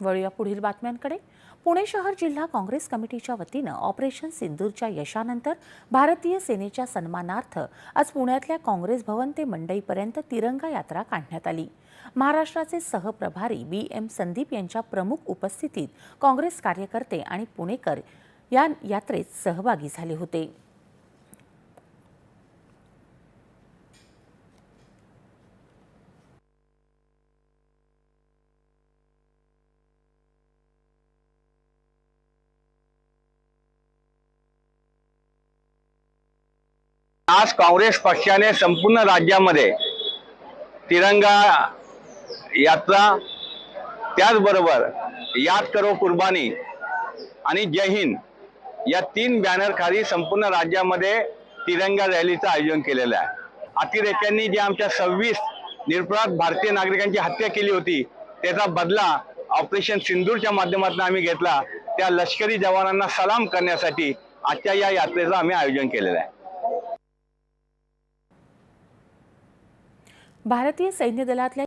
वळूया पुढील बातम्यांकडे. पुणे शहर जिल्हा काँग्रेस कमिटीच्या वतीनं ऑपरेशन सिंदूरच्या यशानंतर भारतीय सेनेच्या सन्मानार्थ आज पुण्यातल्या काँग्रेस भवन ते मंडईपर्यंत तिरंगा यात्रा काढण्यात आली. महाराष्ट्राचे सहप्रभारी बी एम संदीप यांच्या प्रमुख उपस्थितीत काँग्रेस कार्यकर्ते आणि पुणेकर या यात्रेत सहभागी झाले होते. आज काँग्रेस पक्षाने संपूर्ण राज्यामध्ये तिरंगा यात्रा त्याचबरोबर याद करो कुर्बानी आणि जय हिंद या तीन बॅनरखाली संपूर्ण राज्यामध्ये तिरंगा रॅलीचं आयोजन केलेलं आहे. अतिरेक्यांनी जे आमच्या सव्वीस निरपराध भारतीय नागरिकांची हत्या केली होती त्याचा बदला ऑपरेशन सिंदूरच्या माध्यमातून आम्ही घेतला. त्या लष्करी जवानांना सलाम करण्यासाठी आजच्या या यात्रेचं आम्ही आयोजन केलेलं आहे. भारतीय सैन्य दलातल्या